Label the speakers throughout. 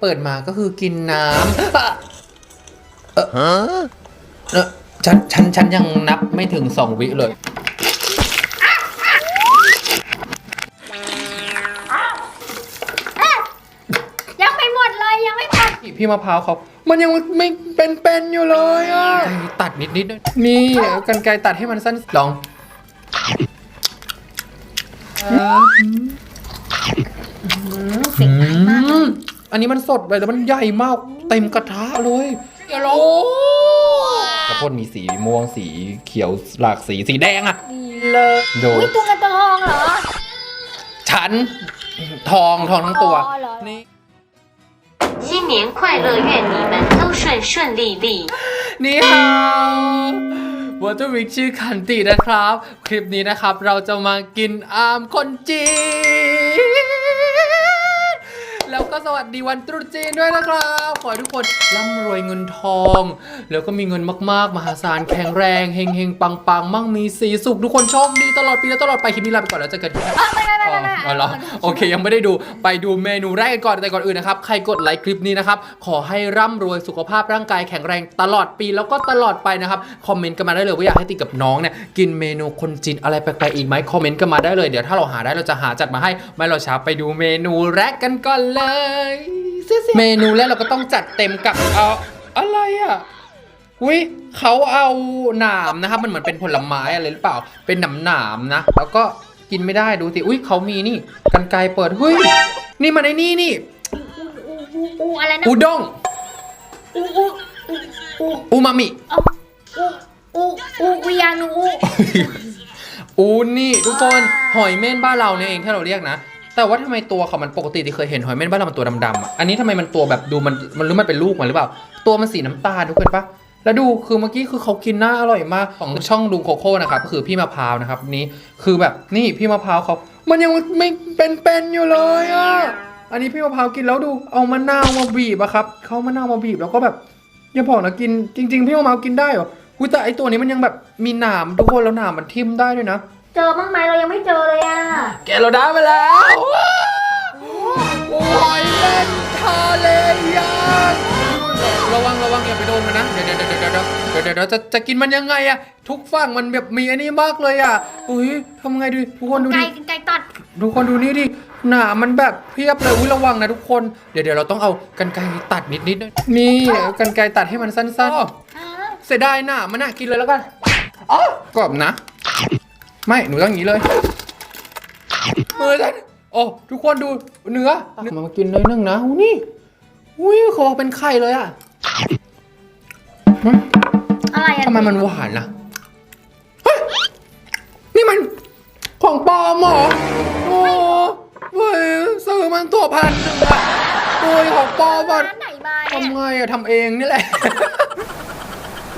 Speaker 1: เปิดมาก็คือกินน้ำอะเออเออฉันฉันฉันยังนับไม่ถึงสองวิเลย
Speaker 2: ยังไม่หมดเลยยังไม่หมด
Speaker 1: พี่มะพร้าวเขามันยังไม่เป็นเป็นๆอยู่เลยอะตัดนิดนิดๆนี่กันไกรตัดให้มันสั้นลอง
Speaker 2: สิ่งไหนมาก
Speaker 1: อืมอันนี้มันสดไปแล้วมันใหญ่มาก เต็มกระทะเลยเดี๋ยวโลกระพ่นมีสีม่วงสีเขียวหลากสีสีแดงอะเลยดู
Speaker 2: อุ้ยตัวกระตองเหรอ
Speaker 1: ฉัน ทองทองทั้งตัว
Speaker 2: อ๋อเหรอ
Speaker 1: นี่
Speaker 3: 新年快乐，愿你们都顺顺利利。
Speaker 1: นี่ฮาววอเตอร์วิกชื่อคันตินะครับ คลิปนี้นะครับเราจะมากินอามคนจีน แล้ว ก็สวัสดีวันตรุษจีนด้วยนะครับ ขอให้ทุกคนร่ำรวยเงินทอง แล้วก็มีเงินมากๆ มหาศาลแข็งแรงเฮงเฮงปังปังมั่งมีสีสุขทุกคนโชคดีตลอดปีและตลอดไปคลิปนี้ลาไปก่อนแล้วเจอกันที่
Speaker 2: อ๋อไม่ไม่ไม่ไม่ไม่
Speaker 1: อ๋อเหรอโอเค ยังไม่ได้ดูไปดูเมนูแรกกันก่อนแต่ก่อนอื่นนะครับใครกดไลค์คลิปนี้นะครับขอให้ร่ำรวยสุขภาพร่างกายแข็งแรงตลอดปีแล้วก็ตลอดไปนะครับคอมเมนต์กันมาได้เลยว่าอยากให้ติดกับน้องเนี่ยกินเมนูคนจีนอะไรแปลกๆอีกไหมคอมเมนต์กันมาได้เลยเดี๋ยวถ้าเราหาได้เราจะหาจัดมาให้ไม่เราช้าไปดูเมนูแรกกันก่อนเลยเมนูแรกเราก็ต้องจัดเต็มกับเอาอะไรอะอุ้ยเขาเอาหนามนะครับ มันเหมือนเป็นผลไม้อะไรหรือเปล่า เป็นหนามหนามๆนะ แล้วก็กินไม่ได้ดูสิ อุ้ยเขามีนี่กันไกรเปิดเฮ้ย นี่มันไอ้นี่นี่
Speaker 2: อูอูอูอะไรนะ
Speaker 1: อุด้ง
Speaker 2: อูอูอูอู
Speaker 1: อูมามิ
Speaker 2: เอาอูอูอูอุยานูอู
Speaker 1: อูนี่ทุกคน หอยเม่นบ้านเราเนี่ยเองที่เราเรียกนะ แต่ว่าทำไมตัวเขามันปกติที่เคยเห็นหอยเม่นบ้านเรามันตัวดำๆอะอันนี้ทำไมมันตัวแบบดูมันมันรู้มันเป็นลูกมันหรือเปล่า ตัวมันสีน้ำตาลทุกคนปะแล้วดูคือเมื่อกี้คือเขากินน่าอร่อยมากของช่องลุงโคโค่นะครับก็คือพี่มะพร้าวนะครับนี้คือแบบนี่พี่มะพร้าวเขามันยังไม่เป็นๆอยู่เลยอะอันนี้พี่มะพร้าวกินแล้วดูเอามะนาวมาบีบอะครับเขามะนาวมาบีบแล้วก็แบบอย่าบอกนะกินจริง ๆ พี่มะพร้าวกินได้เหรออุยแต่ไอตัวนี้มันยังแบบมีหนามทุกคนแล้วหนามมันทิ่มได้ด้วยนะ
Speaker 2: เจอบ้างไหมเรายังไม่เจอเลยอะ
Speaker 1: แกเราได้มาแล้ว โอ้ยเล่นทะเลยางระวังระวังอย่าไปโดนมันนะเดี๋ยวเดี๋ยวเดี๋ยวเดี๋ยวเดี๋ยวเดี๋ยวเดี๋ยวจะจะกินมันยังไงอะทุกฝั่งมันแบบมีอันนี้มากเลยอะอุ้ยทำไงดีทุกคนดู
Speaker 2: ไก่
Speaker 1: ดิ
Speaker 2: กินไก่ตัด
Speaker 1: ทุกคนดูนี่ดิ หนามันแบบเพียบเลยอุ้ยระวังนะทุกคน เดี๋ยวเดี๋ยวเราต้องเอากันไกรตัดนิดนิดๆนี่กันไกรตัดให้มันสั้น
Speaker 2: อ้าว
Speaker 1: ๆเสียดายหนามันน่ะกินเลยแล้วกันอ๋อกรอบนะ ไม่หนูต้องอย่างนี้เลยมือฉันโอ้ทุกคนดูเนื้อมากินเลยนึงนะอู้นี่อุ้ยเขาบอกเป็นไข่เลยอะหึ
Speaker 2: อะไรอะ
Speaker 1: ทำไมมันหวานล่ะเฮ้ยนี่มันของปลอมเหรอโอ้เฮ้ยซื้อมันตัวพันหนึ่งอะโอ้ยของปลอมอะ
Speaker 2: ร้านไหนมาเนี่ย
Speaker 1: ทำไงอะทำเองนี่แหละ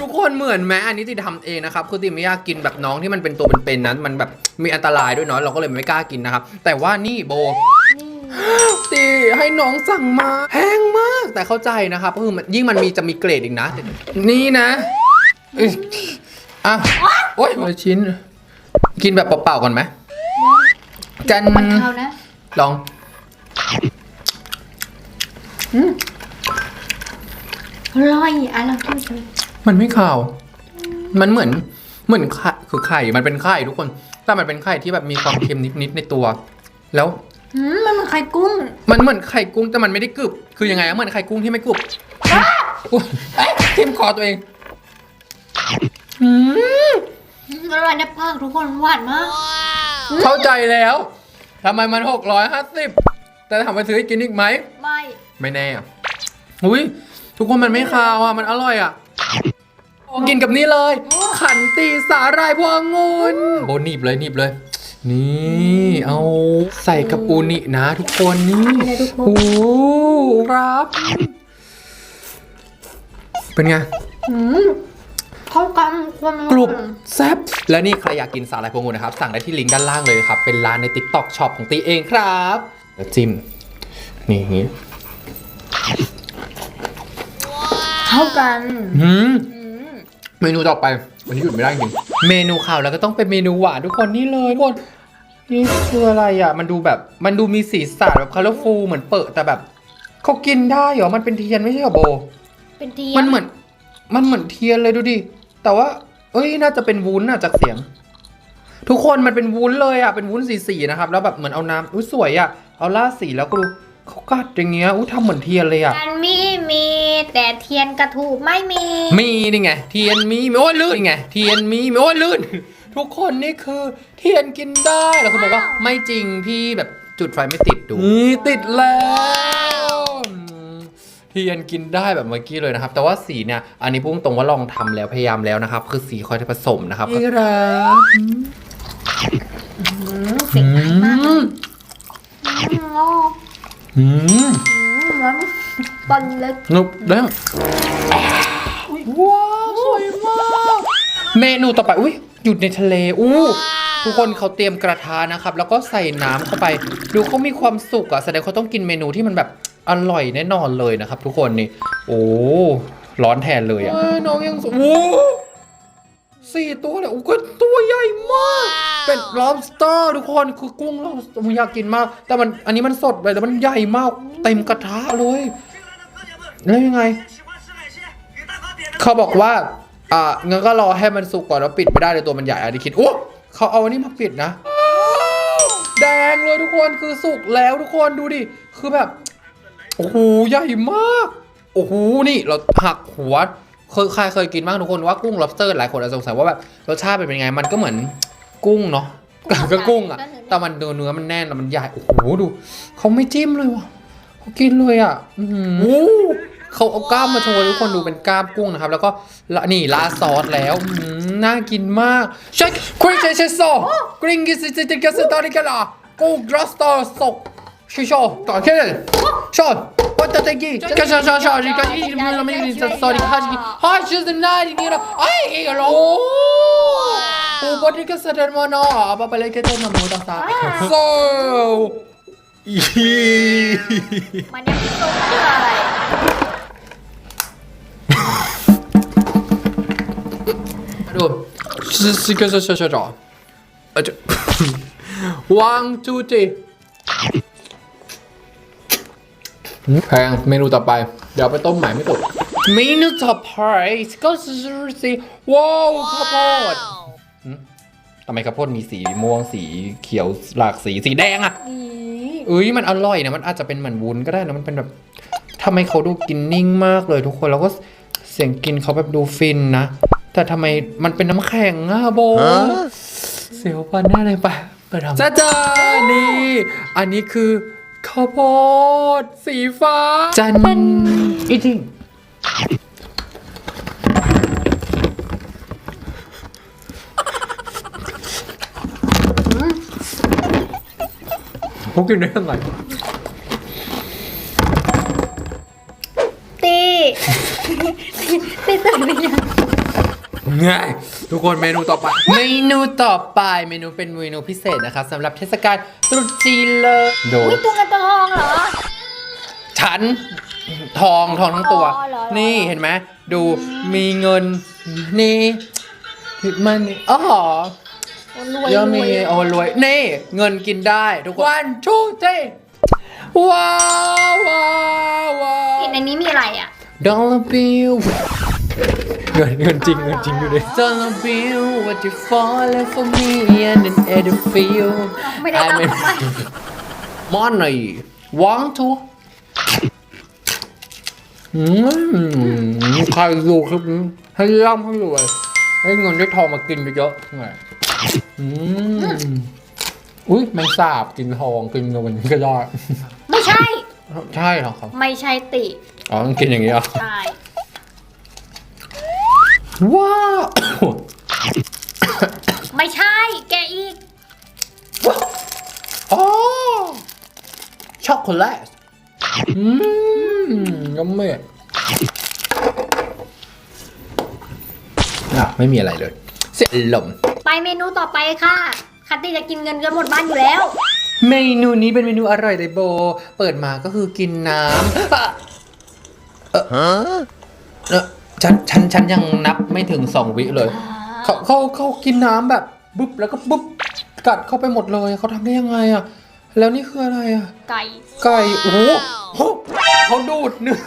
Speaker 1: ทุกคนเหมือนแม้อันนี้ติทำเองนะครับคือติไม่อยากกินแบบน้องที่มันเป็นตัวเป็นๆนั้น มันแบบมีอันตรายด้วยเนาะเราก็เลยไม่กล้ากินนะครับ แต่ว่านี่โบ
Speaker 2: นี่
Speaker 1: ตีให้น้องสั่งมาแพงมากแต่เข้าใจนะครับก็คือมันยิ่งมันมีจะมีเกรดอีกนะ นี่นะเอ้ยอะโอ้ยมาชิ้น กินแบบเปล่าๆก่อนไหมกัน
Speaker 2: มันเขานะ
Speaker 1: ลอง
Speaker 2: อร่อยอะเราคิดดู
Speaker 1: มันไม่ขาว มันเหมือนเหมือนไข่คือไข่ มันเป็นไข่ทุกคน แต่มันเป็นไข่ที่แบบมีความเค็มนิดๆในตัว แล้ว
Speaker 2: อืมมันเหมือนไข่กุ้ง
Speaker 1: มันเหมือนไข่กุ้งแต่มันไม่ได้กรึบ คือยังไงอะเหมือนไข่กุ้งที่ไม่กรึบอุ๊ยเอ๊ะทิ่มคอตัวเอง อืม
Speaker 2: อืมอร่อยนะปากทุกคนหวานมาก
Speaker 1: เข้าใจแล้วทำไมมันหกร้อยห้าสิบแต่ถามว่าซื้อให้กินอีกไหม
Speaker 2: ไม่
Speaker 1: ไม่แน่อะอุ้ยทุกคนมันไม่คาวอะ มันอร่อยอะ กินกับนี่เลย ขันตีสาหร่ายพวงงุนโบหนีบเลยหนีบเลย นี่เอาใส่กับอูนินะทุกคนนี่
Speaker 2: เนี่ยทุกคน
Speaker 1: โอ้ครับ เป็นไง
Speaker 2: อืมเข้ากันความ
Speaker 1: กรุบแซ่บแล้วนี่ใครอยากกินสาหร่ายพวงงูนะครับ สั่งได้ที่ลิงก์ด้านล่างเลยครับ เป็นร้านใน TikTok Shop ของตีเองครับแล้วจิ้ม นี่อย่างงี้
Speaker 2: เข้ากัน
Speaker 1: หืม
Speaker 2: อืม
Speaker 1: เมนูต่อไปวันนี้หยุดไม่ได้จริงเมนูข่าวแล้วก็ต้องเป็นเมนูหวานทุกคนนี่เลยทุกคนนี่คืออะไรอะ มันดูแบบมันดูมีสีสันแบบ colorful เหมือนเปิดแต่แบบเขากินได้เหรอมันเป็นเทียนไม่ใช่เหรอโบ
Speaker 2: เป็นเทีย
Speaker 1: มันเหมือน มันเหมือนเทียนเลยดูดิแต่ว่า เอ้ยน่าจะเป็นวุ้นอะจากเสียง ทุกคนมันเป็นวุ้นเลยอะเป็นวุ้นสีๆนะครับ แล้วแบบเหมือนเอาน้ำอุ้ยสวยอะเอาล่าดสีแล้วก็ดูเขากัดอย่างเงี้ยอุ้ยทำเหมือนเทียนเลยอะ
Speaker 2: กันมีมี แต่เทียนกระถูไม่มี
Speaker 1: มีนี่ไงเทียนมีโอ้ยลื่นนี่ไงเทียนมีโอ้ยลื่น ทุกคนนี่คือเทียนกินได้แล้วคุณบอกว่าไม่จริงพี่แบบจุดไฟไม่ติดดูนี่ติดแล้วอืมเทียนกินได้แบบเมื่อกี้เลยนะครับ แต่ว่าสีเนี่ยอันนี้พุ่งตรงว่าลองทำแล้วพยายามแล้วนะครับ คือสีคอยผสมนะครับนี่รัก
Speaker 2: เสียงดังมาก
Speaker 1: อืม
Speaker 2: อืม โอ้
Speaker 1: อืม
Speaker 2: อืมแล้วตอนเล็ก
Speaker 1: นุบแล้วว้าวสวยมากเมนูต่อไปอุ้ยอยู่ในทะเลอู้ทุกคนเขาเตรียมกระทะนะครับ แล้วก็ใส่น้ำเข้าไป ดูเขามีความสุขอะแสดงเขาต้องกินเมนูที่มันแบบอร่อยแน่นอนเลยนะครับ ทุกคนนี่โอ้ร้อนแทนเลยอะน้องยังสโอ้สี่ตัวเลยโอ้ก็ตัวใหญ่มาก เป็น lobster ทุกคนคือกุ้ง lobster ผมอยากกินมาก แต่มันอันนี้มันสดไปแต่มันใหญ่มาก เต็มกระทะเลย แล้วยังไง เขาบอกว่า อ่างั้นก็รอให้มันสุกก่อนแล้วปิดไม่ได้เลยตัวมันใหญ่อันนี้คิดโอ้เขาเอาอันนี้มาปิดนะ แดงเลยทุกคนคือสุกแล้วทุกคนดูดิ คือแบบ โอ้โหใหญ่มาก โอ้โหนี่เราหักหัวเคยใครเคยกินบ้างทุกคนว่ากุ้ง lobster หลายคนอาจจะสงสัยว่าแบบรสชาติเป็นยังไง มันก็เหมือนกุ้งเนาะก็กุ้งอะแต่มันเนื้อเนื้อมันแน่นแล้วมันใหญ่ โอ้โหดู เขาไม่จิ้มเลยว่ะเขากินเลยอะ อือหือ เขาเอากล้ามมาโชว์ให้ทุกคนดูเป็นกล้ามกุ้งนะครับ แล้วก็ละนี่ลาดซอสแล้วอื้อหือน่ากินมากใช่คริสเชสโซกริงกิสติติกัสตอริกาลากูกรัสตอร์สกชิโชต่อแค่นั้นชอนวัตตะกี้ก็ชอนชอนชอนริกาอีมันไม่ได้สตอริกาจีฮาชิสนาดินี่ละไอ้เหี้ยโลโอ้บอดี้ก็แสดงมาเนาะ apa apa lagi kita mau tahu tak so
Speaker 2: มันยังไม่ ดูซิซิกเซ
Speaker 1: อร์ชออะจะวางจูจีแพงเมนูต่อไป เดี๋ยวไปต้มใหม่ไม่ตกเมนูต่อไปก็สีว้าวข้าวโพดทำไมข้าวโพดมีสีม่วงสีเขียวหลากสีสีแดงอะเอ้ยมันอร่อยนะมันอาจจะเป็นเหมือนวุ้นก็ได้นะมันเป็นแบบทำไมเขาดูกินนิ่งมากเลยทุกคนแล้วก็เสียงกินเขาแบบดูฟินนะ แต่ทำไมมันเป็นน้ำแข็งอะโบเสียวฟันแน่เลยไปไปทำจ้าจ้านี่ อันนี้คือข้าวโพดสีฟ้า จันอีจริงเขากินได้ยังไง
Speaker 2: ตีตีตื่นหรือยัง
Speaker 1: ง่ายทุกคนเมนูต่อไป เมนูต่อไปเมนูเป็นเมนูพิเศษนะครับสำหรับเทศกาลตรุษจีนเลยโด
Speaker 2: อุ้
Speaker 1: ย
Speaker 2: ยตัวเงินตัวทองเหรอ
Speaker 1: ฉันทองทองทั้งตัว
Speaker 2: อ๋อเหรอ
Speaker 1: นี่เห็นไหมดูมีเงินนี่มันอ๋อ
Speaker 2: รวย
Speaker 1: เยอะมี
Speaker 2: รวย
Speaker 1: โอ้รวย นี่เงินกินได้ทุกคนวันชูเจว้าวว้าวว้าว
Speaker 2: เห็นในนี้มีอะไรอะ
Speaker 1: Dollar bill เงินเงินจริงเงินจริงอยู่ดิ Dollar bill what you falling for me and then at the feel
Speaker 2: ไม่ได้รับ
Speaker 1: I'm in money want to อืมใครดูคลิปนี้ให้ร่ำให้รวยให้เงินได้ทองมากินเยอะๆหน่อยอืมอุ้ยแมงสาบกินทองกินเงินก็ได้
Speaker 2: ไม่ใช่
Speaker 1: ใช่เหรอครับ
Speaker 2: ไม่ใช่ติ
Speaker 1: อ๋อต้องกินอย่างนี้เหรอ
Speaker 2: ใช่
Speaker 1: ว้าว
Speaker 2: ไม่ใช่ แกอีก
Speaker 1: อ๋อ ช็อกโกแลต อืมยังไม่อะไม่มีอะไรเลย เสียลมณ์
Speaker 2: ไปเมนูต่อไปค่ะ คัตตี้จะกินเงินจนหมดบ้านอยู่แล้ว
Speaker 1: เมนูนี้เป็นเมนูอร่อยเลยโบ เปิดมาก็คือกินน้ำอะเออเออ ฉันฉันฉันยังนับไม่ถึงสองวิเลยเขาเขาเขากินน้ำแบบบึ๊บแล้วก็บึ๊บกัดเข้าไปหมดเลยเขาทำได้ยังไงอะ แล้วนี่คืออะไรอะ
Speaker 2: ไก่
Speaker 1: ไก่โอ้โหโอ้โหเขาดูดเนื้อ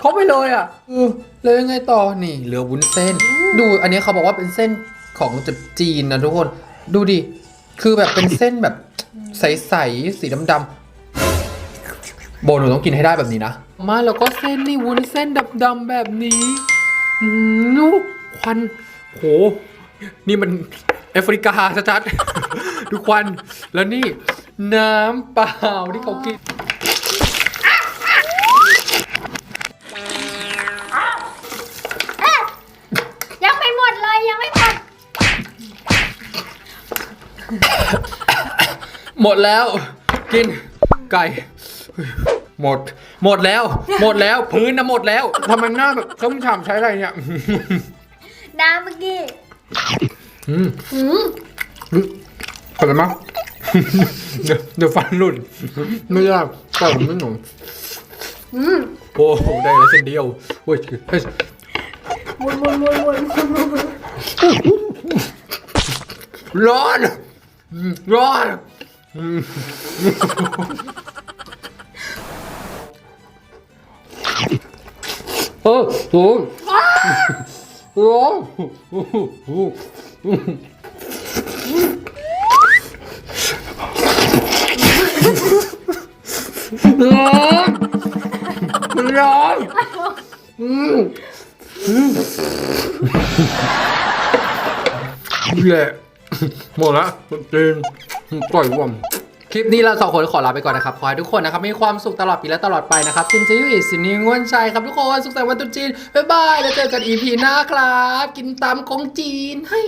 Speaker 1: เขาไปเลยอะเออแล้วยังไงต่อนี่เหลือวุ้นเส้น ดูอันนี้เขาบอกว่าเป็นเส้นของจากจีนนะทุกคน ดูดิ คือแบบเป็นเส้นแบบใสๆสีดำๆโบหนูต้องกินให้ได้แบบนี้นะ มาแล้วก็เส้นนี่วุ้นเส้นดำๆแบบนี้อืมนูควันโห นี่มันแอฟริกาชัดๆ ดูควัน แล้วนี่ น้ำเปล่าที่เขากิน
Speaker 2: ยังไม่หมดเลยยังไม่หมด
Speaker 1: หมดแล้ว กินไก่ หมด หมดแล้ว หมดแล้ว พื้นนะหมดแล้วทำไมหน้าแบบส้มฉ่ำใช้อะไรเนี่ย
Speaker 2: น้ำเมื่อกี้
Speaker 1: อืม
Speaker 2: หืม
Speaker 1: ขอเลยมั้งเดี๋ยวเดี๋ยวฟันหลุดไม่ยากก่อนไม่หนู
Speaker 2: อืม
Speaker 1: โอ้โหได้แล้วเส้นเดียวโอ้ยเฮ้ย
Speaker 2: วนวนวนวนวนวน
Speaker 1: ร้อนอืมร้อน เออโอ้ยร้อนร้อนร้อนอืมนี่แหละหมดละจริงปล่อยว่ำ คลิปนี้เราสองคนขอลาไปก่อนนะครับ ขอให้ทุกคนนะครับมีความสุขตลอดปีและตลอดไปนะครับซินจิวอิสินีงวนชัยครับทุกคน สุขสันต์วันตรุษจีน บ๊ายบาย แล้วเจอกันอีพีหน้าครับ กินตามของจีนให้